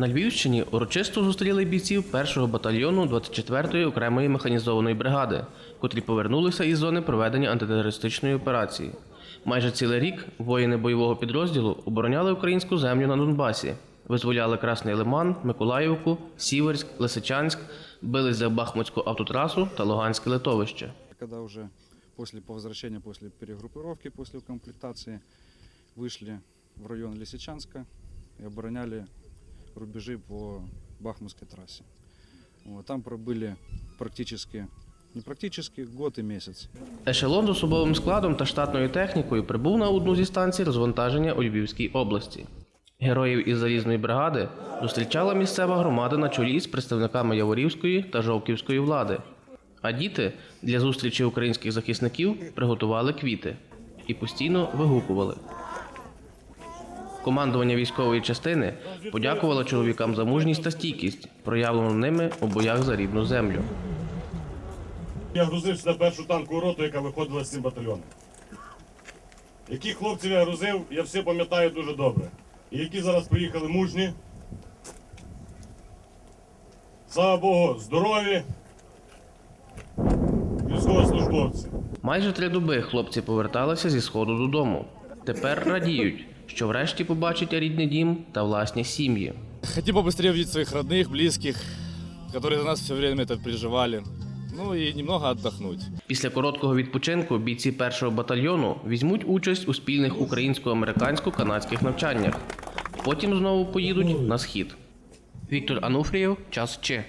На Львівщині урочисто зустріли бійців 1-го батальйону 24-ї окремої механізованої бригади, котрі повернулися із зони проведення антитерористичної операції. Майже цілий рік воїни бойового підрозділу обороняли українську землю на Донбасі, визволяли Красний Лиман, Миколаївку, Сіверськ, Лисичанськ, бились за Бахмутську автотрасу та Луганське литовище. Когда уже после, по возвращению, после перегруппировки, после укомплектации, вышли в район Лисичанска и обороняли рубежи по Бахмутской трассе. Вот, там пробыли практически, не практически, год и месяц. Ешелон з особовим складом та штатною технікою прибув на одну зі станцій розвантаження у Львівській області. Героїв із залізної бригади зустрічала місцева громада на чолі з представниками Яворівської та Жовківської влади. А діти для зустрічі українських захисників приготували квіти і постійно вигукували. Командування військової частини подякувало чоловікам за мужність та стійкість, проявлену ними у боях за рідну землю. Я грузився на першу танкову роту, яка виходила з цим батальйоном. Яких хлопців я грузив, я все пам'ятаю дуже добре. І які зараз приїхали мужні. Слава Богу, здорові. Військовослужбовці. Майже три доби хлопці поверталися зі сходу додому. Тепер радіють, що врешті побачать рідний дім та власні сім'ї. Хотим побыстрее увидеть своих родных, близких, которые за нас все время это переживали. Ну и немного отдохнуть. Після короткого відпочинку бійці першого батальйону візьмуть участь у спільних українсько-американсько-канадських навчаннях. Потім знову поїдуть на схід. Віктор Ануфрієв, час Ч.